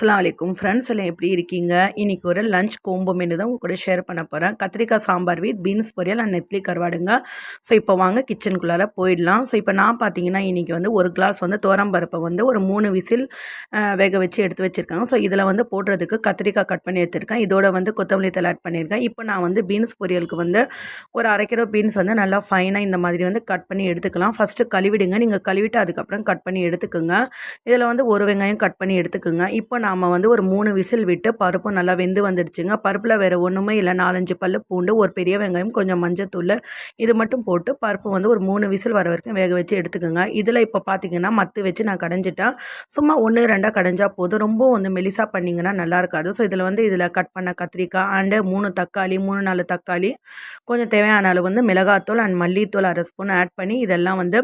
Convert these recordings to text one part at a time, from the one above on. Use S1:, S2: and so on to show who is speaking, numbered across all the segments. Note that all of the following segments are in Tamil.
S1: அஸ்லாம் அலைக்கும். ஃப்ரெண்ட்ஸ் எல்லாம் எப்படி இருக்கீங்க? இன்னைக்கு ஒரு லஞ்ச் கோம்பு மெனு தான் உங்க கூட ஷேர் பண்ண போகிறேன் கத்திரிக்காய் சாம்பார் வீட் பீன்ஸ் பொரியல் அண்ட் நெத்லி கருவாடுங்க. ஸோ இப்போ வாங்க கிச்சனுக்குள்ளார போயிடலாம். ஸோ இப்போ நான் பார்த்தீங்கன்னா இன்றைக்கி வந்து ஒரு கிளாஸ் வந்து பருப்பை வந்து ஒரு மூணு விசில் வேக வச்சு எடுத்து வச்சுருக்காங்க. ஸோ இதில் வந்து போடுறதுக்கு கத்திரிக்காய் கட் பண்ணி எடுத்துருக்கேன். இதோட வந்து கொத்தமல்லி தலை ஆட் பண்ணியிருக்கேன். இப்போ நான் வந்து பீன்ஸ் பொரியலுக்கு வந்து ஒரு அரை கிலோ பீன்ஸ் வந்து நல்லா ஃபைனாக இந்த மாதிரி வந்து கட் பண்ணி எடுத்துக்கலாம். ஃபஸ்ட்டு கழுவிடுங்க. நீங்கள் கழுவிட்டு அதுக்கப்புறம் கட் பண்ணி எடுத்துக்கோங்க. இதில் வந்து ஒரு வெங்காயம் கட் பண்ணி எடுத்துக்கோங்க. இப்போ நான் நாம் வந்து ஒரு மூணு விசில் விட்டு பருப்பு நல்லா வெந்து வந்துடுச்சுங்க. பருப்பில் வேறு ஒன்றுமே இல்லை. நாலஞ்சு பல்லு பூண்டு ஒரு பெரிய வெங்காயம் கொஞ்சம் மஞ்சத்தூள் இது மட்டும் போட்டு பருப்பு வந்து ஒரு மூணு விசில் வர வரைக்கும் வேக வச்சு எடுத்துக்கோங்க. இதில் இப்போ பார்த்தீங்கன்னா மத்து வச்சு நான் கடைஞ்சிட்டேன் சும்மா ஒன்று ரெண்டாக கடைஞ்சா போதும். ரொம்ப வந்து மெலிசாக பண்ணிங்கன்னா நல்லா இருக்காது. ஸோ இதில் வந்து இதில் கட் பண்ண கத்திரிக்காய் அண்டு மூணு தக்காளி மூணு நாலு தக்காளி கொஞ்சம் தேவையான அளவு வந்து மிளகாத்தூள் அண்ட் மல்லித்தூள் அரை ஸ்பூன் ஆட் பண்ணி இதெல்லாம் வந்து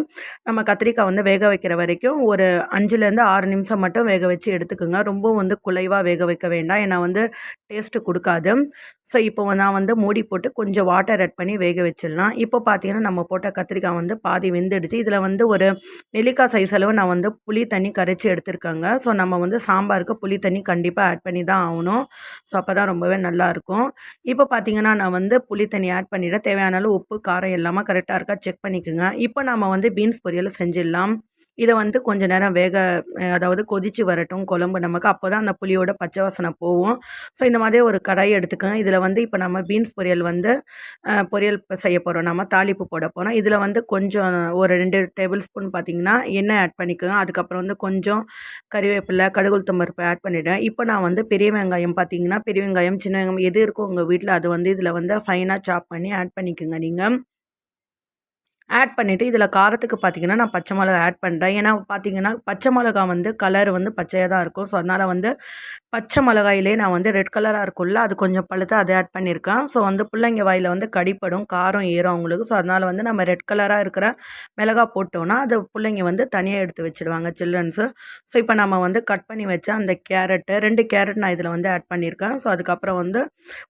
S1: நம்ம கத்திரிக்காய் வந்து வேக வைக்கிற வரைக்கும் ஒரு அஞ்சுலேருந்து ஆறு நிமிஷம் மட்டும் வேக வச்சு எடுத்துக்கோங்க. ரொம்ப வந்து குலைவாக வேக வைக்க வேண்டாம். ஏன்னா வந்து டேஸ்ட்டு கொடுக்காது. ஸோ இப்போ நான் வந்து மூடி போட்டு கொஞ்சம் வாட்டர் ஆட் பண்ணி வேக வச்சிடலாம். இப்போ பார்த்தீங்கன்னா நம்ம போட்ட கத்திரிக்காய் வந்து பாதி வெந்துடுச்சு. இதில் வந்து ஒரு நெல்லிக்காய் சைஸ் அளவு நான் வந்து புளி தண்ணி கரைச்சி எடுத்திருக்காங்க. ஸோ நம்ம வந்து சாம்பாருக்கு புளி தண்ணி கண்டிப்பாக ஆட் பண்ணி தான் ஆகணும். ஸோ அப்போ தான் ரொம்பவே நல்லாயிருக்கும் இப்போ பார்த்தீங்கன்னா நான் வந்து புளி தண்ணி ஆட் பண்ணிவிட தேவையான அளவு உப்பு காரம் எல்லாமே கரெக்டாக இருக்கா? செக் பண்ணிக்கோங்க. இப்போ நம்ம வந்து பீன்ஸ் பொரியல் செஞ்சிடலாம். இதை வந்து கொஞ்ச நேரம் வேக அதாவது கொதிச்சு வரட்டும் குழம்பு நமக்கு. அப்போ தான் அந்த புளியோட பச்சை வாசனை போகும். ஸோ இந்த மாதிரி ஒரு கடாய் எடுத்துக்கோங்க. இதில் வந்து இப்போ நம்ம பீன்ஸ் பொரியல் வந்து பொரியல் செய்ய போகிறோம் நம்ம தாளிப்பு போட போகிறோம் இதில் வந்து கொஞ்சம் ஒரு ரெண்டு டேபிள் ஸ்பூன் பார்த்திங்கன்னா எண்ணெய் ஆட் பண்ணிக்கோங்க. அதுக்கப்புறம் வந்து கொஞ்சம் கறிவேப்பிலை கடுகுளுத்தம்பருப்பு ஆட் பண்ணிவிடுவேன் இப்போ நான் வந்து பெரிய வெங்காயம் பார்த்தீங்கன்னா பெரிய வெங்காயம் சின்ன வெங்காயம் எது இருக்கோ உங்கள் வீட்டில் அது வந்து இதில் வந்து ஃபைனாக சாப் பண்ணி ஆட் பண்ணிக்கோங்க நீங்கள் ஆட் பண்ணிவிட்டு இதில் காரத்துக்கு பார்த்தீங்கன்னா நான் பச்சை மிளகா ஆட் பண்ணுறேன் ஏன்னா பார்த்தீங்கன்னா பச்சை மிளகா வந்து கலர் வந்து பச்சையாக தான் இருக்கும். ஸோ அதனால் வந்து பச்சை மிளகாயிலே நான் வந்து ரெட் கலராக இருக்கும்ல அது கொஞ்சம் பழுத்து அதை ஆட் பண்ணியிருக்கேன் ஸோ வந்து பிள்ளைங்க வாயில் வந்து கடிப்படும் காரம் ஏறும் அவங்களுக்கு. ஸோ அதனால் வந்து நம்ம ரெட் கலராக இருக்கிற மிளகா போட்டோன்னா அது பிள்ளைங்க வந்து தனியாக எடுத்து வச்சுடுவாங்க சில்ட்ரன்ஸு ஸோ இப்போ நம்ம வந்து கட் பண்ணி வச்ச அந்த கேரட்டு ரெண்டு கேரட் நான் இதில் வந்து ஆட் பண்ணியிருக்கேன் ஸோ அதுக்கப்புறம் வந்து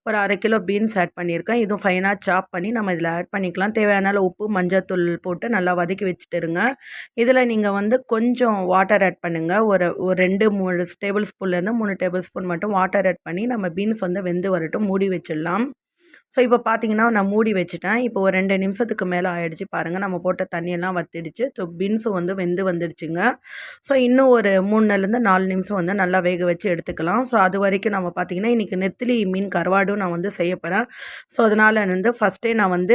S1: ஒரு அரை கிலோ பீன்ஸ் ஆட் பண்ணியிருக்கேன் இதுவும் ஃபைனாக சாப் பண்ணி நம்ம இதில் ஆட் பண்ணிக்கலாம். தேவையான உப்பு உப்பு மஞ்சத்தூள் போட்டு நல்லா வதக்கி வச்சுட்டுருங்க இதில் நீங்கள் வந்து கொஞ்சம் வாட்டர் ஆட் பண்ணுங்கள் ஒரு ஒரு ரெண்டு மூணு டேபிள் ஸ்பூன்லேருந்து மூணு டேபிள் ஸ்பூன் மட்டும் வாட்டர் ஆட் பண்ணி நம்ம பீன்ஸ் வந்து வெந்து வரட்டும். மூடி வச்சிடலாம். ஸோ இப்போ பார்த்தீங்கன்னா நான் மூடி வச்சுட்டேன். இப்போ ஒரு ரெண்டு நிமிஷத்துக்கு மேலே ஆயிடுச்சு. பாருங்கள் நம்ம போட்ட தண்ணியெல்லாம் வத்திடுச்சு. ஸோ பீன்ஸும் வந்து வெந்து வந்துடுச்சுங்க. ஸோ இன்னும் ஒரு மூணுலேருந்து நாலு நிமிஷம் வந்து நல்லா வேக வச்சு எடுத்துக்கலாம். ஸோ அது வரைக்கும் நம்ம பார்த்தீங்கன்னா இன்றைக்கி நெத்திலி மீன் கருவாடும் நான் வந்து செய்ய போகிறேன் ஸோ அதனால் வந்து ஃபஸ்ட்டே நான் வந்து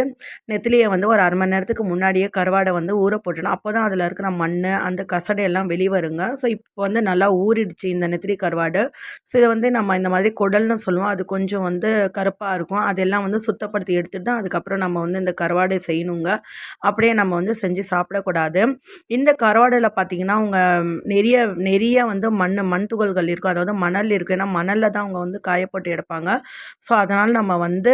S1: நெத்திலியை வந்து ஒரு அரை மணி நேரத்துக்கு முன்னாடியே கருவாடை வந்து ஊற போட்டுடணும். அப்போ தான் அதில் இருக்கிற மண் அந்த கசடை எல்லாம் வெளியே வருங்க ஸோ இப்போ வந்து நல்லா ஊறிடுச்சு இந்த நெத்திலி கருவாடு. ஸோ இதை வந்து நம்ம இந்த மாதிரி குடல்னு சொல்லுவோம். அது கொஞ்சம் வந்து கருப்பாக இருக்கும். அதெல்லாம் வந்து சுத்தப்படுத்தி எடுத்துட்டு தான் அதுக்கப்புறம் நம்ம வந்து இந்த கருவாடை செய்யணுங்க. அப்படியே நம்ம வந்து செஞ்சு சாப்பிடக்கூடாது. இந்த கருவாடில் பார்த்தீங்கன்னா அவங்க நிறைய நிறைய வந்து மண் மண் துகள்கள் இருக்கும். அதாவது மணல் இருக்குது ஏன்னா மணலில் தான் அவங்க வந்து காயப்போட்டு எடுப்பாங்க. ஸோ அதனால் நம்ம வந்து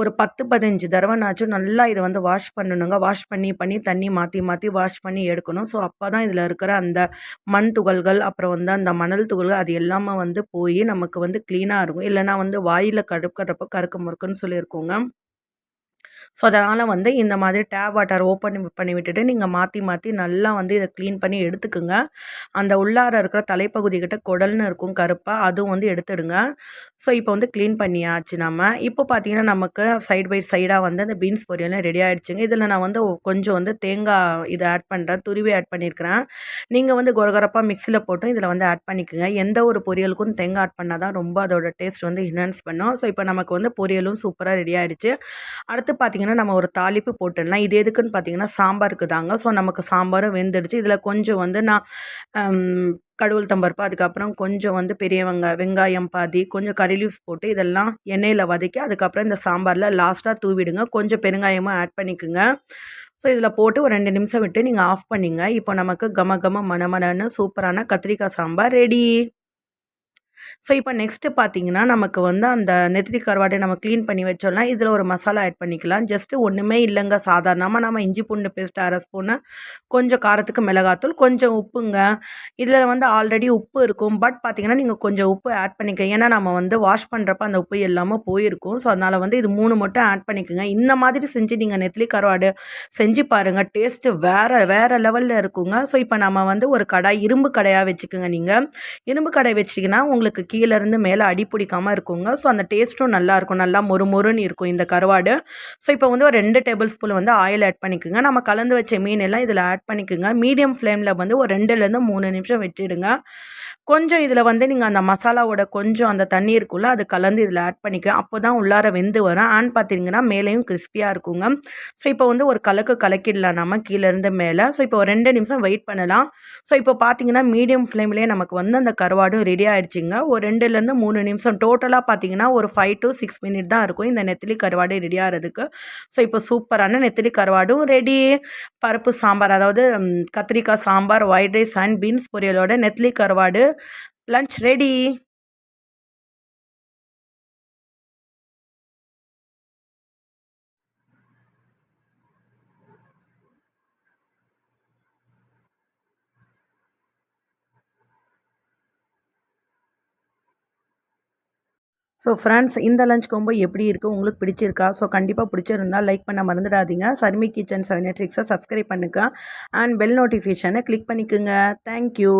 S1: ஒரு பத்து பதினஞ்சு தடவைனாச்சும் நல்லா இதை வந்து வாஷ் பண்ணணுங்க. வாஷ் பண்ணி பண்ணி தண்ணி மாற்றி மாற்றி வாஷ் பண்ணி எடுக்கணும். ஸோ அப்போ தான் இதில் இருக்கிற அந்த மண் துகள்கள் அப்புறம் வந்து அந்த மணல் துகள்கள் அது எல்லாமே வந்து போய் நமக்கு வந்து க்ளீனாக இருக்கும். இல்லைனா வந்து வாயில் கடுக்கிறப்ப கருக்க முறுக்குன்னு சொல்லியிருக்கோம். சொல்லியிருக்கோங்க ஸோ அதனால் வந்து இந்த மாதிரி டேப் வாட்டர் ஓப்பன் பண்ணி விட்டுட்டு நீங்கள் மாற்றி மாற்றி நல்லா வந்து இதை க்ளீன் பண்ணி எடுத்துக்குங்க. அந்த உள்ளார இருக்கிற தலைப்பகுதி கிட்ட குடல்னு இருக்கும் கருப்பாக அதுவும் வந்து எடுத்துடுங்க. ஸோ இப்போ வந்து க்ளீன் பண்ணியாச்சு நம்ம. இப்போ பார்த்தீங்கன்னா நமக்கு சைடு பை சைடாக வந்து அந்த பீன்ஸ் பொரியலும் ரெடி ஆகிடுச்சுங்க இதில் நான் வந்து கொஞ்சம் வந்து தேங்காய் இதை ஆட் பண்ணுறேன் துருவி ஆட் பண்ணியிருக்கிறேன். நீங்கள் வந்து கொரகொரப்பாக மிக்சியில் போட்டு இதில் வந்து ஆட் பண்ணிக்கோங்க. எந்த ஒரு பொரியலுக்கும் தேங்காய் ஆட் பண்ணால் தான் ரொம்ப அதோட டேஸ்ட் வந்து என்ஹான்ஸ் பண்ணும். ஸோ இப்போ நமக்கு வந்து பொரியலும் சூப்பராக ரெடி ஆகிடுச்சு அடுத்து பார்த்தீங்கன்னா நம்ம ஒரு தாளிப்பு போட்டுடலாம் இது எதுக்குன்னு பார்த்தீங்கன்னா சாம்பாருக்கு தாங்க. ஸோ நமக்கு சாம்பாரும் வெந்துடுச்சு. இதில் கொஞ்சம் வந்து நான் கடவுள் தம்பருப்பு அதுக்கப்புறம் கொஞ்சம் வந்து பெரிய வெங்காயம் வெங்காயம் பாதி கொஞ்சம் கறி லீவ்ஸ் போட்டு இதெல்லாம் எண்ணெயில் வதக்கி அதுக்கப்புறம் இந்த சாம்பாரில் லாஸ்ட்டாக தூவிடுங்க. கொஞ்சம் பெருங்காயமும் ஆட் பண்ணிக்கோங்க. ஸோ இதில் போட்டு ஒரு ரெண்டு நிமிஷம் விட்டு நீங்கள் ஆஃப் பண்ணிங்க. இப்போ நமக்கு கம கம மணமணன்னு சூப்பரான கத்திரிக்காய் சாம்பார் ரெடி ஸோ இப்போ நெக்ஸ்ட்டு பார்த்தீங்கன்னா நமக்கு வந்து அந்த நெத்திலி கருவாடை நம்ம க்ளீன் பண்ணி வச்சோம்னா இதில் ஒரு மசாலா ஆட் பண்ணிக்கலாம். ஜஸ்ட்டு ஒன்றுமே இல்லைங்க. சாதாரணமாக நம்ம இஞ்சி பூண்டு பேஸ்ட் அரை ஸ்பூனு கொஞ்சம் காரத்துக்கு மிளகாத்தூள் கொஞ்சம் உப்புங்க. இதில் வந்து ஆல்ரெடி உப்பு இருக்கும். பட் பார்த்தீங்கன்னா நீங்கள் கொஞ்சம் உப்பு ஆட் பண்ணிக்க. ஏன்னா நம்ம வந்து வாஷ் பண்ணுறப்ப அந்த உப்பு எல்லாமே போயிருக்கும். ஸோ அதனால் வந்து இது மூணு மட்டும் ஆட் பண்ணிக்கோங்க. இந்த மாதிரி செஞ்சு நீங்கள் நெத்திலி கருவாடு செஞ்சு பாருங்கள் டேஸ்ட்டு வேறு வேறு லெவலில் இருக்குங்க. ஸோ இப்போ நம்ம வந்து ஒரு கடாய் இரும்பு கடையாக வச்சுக்கோங்க நீங்கள் இரும்பு கடை வச்சிங்கன்னா உங்களுக்கு உங்களுக்கு கீழேருந்து மேலே அடி பிடிக்காமல் இருக்குங்க. ஸோ அந்த டேஸ்ட்டும் நல்லாயிருக்கும். நல்லா மொறு மொறுன்னு இருக்கும் இந்த கருவாடு. ஸோ இப்போ வந்து ஒரு ரெண்டு டேபிள் ஸ்பூன் வந்து ஆயில் ஆட் பண்ணிக்கோங்க. நம்ம கலந்து வச்ச மீன் எல்லாம் இதில் ஆட் பண்ணிக்கோங்க. மீடியம் ஃப்ளேமில் வந்து ஒரு ரெண்டுலேருந்து மூணு நிமிஷம் வச்சுடுங்க. கொஞ்சம் இதில் வந்து நீங்கள் அந்த மசாலாவோட கொஞ்சம் அந்த தண்ணி இருக்குல்ல அது கலந்து இதில் ஆட் பண்ணிக்க அப்போ தான் உள்ளார வெந்து வரும். ஆன் பார்த்தீங்கன்னா மேலேயும் கிறிஸ்பியாக இருக்குங்க. ஸோ இப்போ வந்து ஒரு கலக்கு கலக்கிடலாம் நம்ம கீழேருந்து மேலே. ஸோ இப்போ ஒரு ரெண்டு நிமிஷம் வெயிட் பண்ணலாம். ஸோ இப்போ பார்த்தீங்கன்னா மீடியம் ஃப்ளேம்லேயே நமக்கு வந்து அந்த கருவாடும் ரெடி ஆகிடுச்சிங்க ஒரு ரெண்டுலேருந்து மூணு நிமிஷம். டோட்டலாக பார்த்தீங்கன்னா ஒரு ஃபைவ் டு சிக்ஸ் மினிட் தான் இருக்கும் இந்த நெத்திலி கருவாடு ரெடி ஆகிறதுக்கு. ஸோ இப்போ சூப்பரான நெத்திலி கருவாடும் ரெடி பருப்பு சாம்பார் அதாவது கத்திரிக்காய் sambar white rice and beans பொரியலோட நெத்திலி கருவாடு லஞ்ச் ரெடி ஸோ ஃப்ரெண்ட்ஸ் இந்த லஞ்ச் கொம்போ எப்படி இருக்குது உங்களுக்கு பிடிச்சிருக்கா? ஸோ கண்டிப்பாக பிடிச்சிருந்தால் லைக் பண்ண மறந்துடாதீங்க. சர்மி கிச்சன் செவன் எயிட் சிக்ஸை சப்ஸ்கிரைப் பண்ணுங்க. அண்ட் பெல் நோட்டிஃபிகேஷனை கிளிக் பண்ணிக்கோங்க. Thank you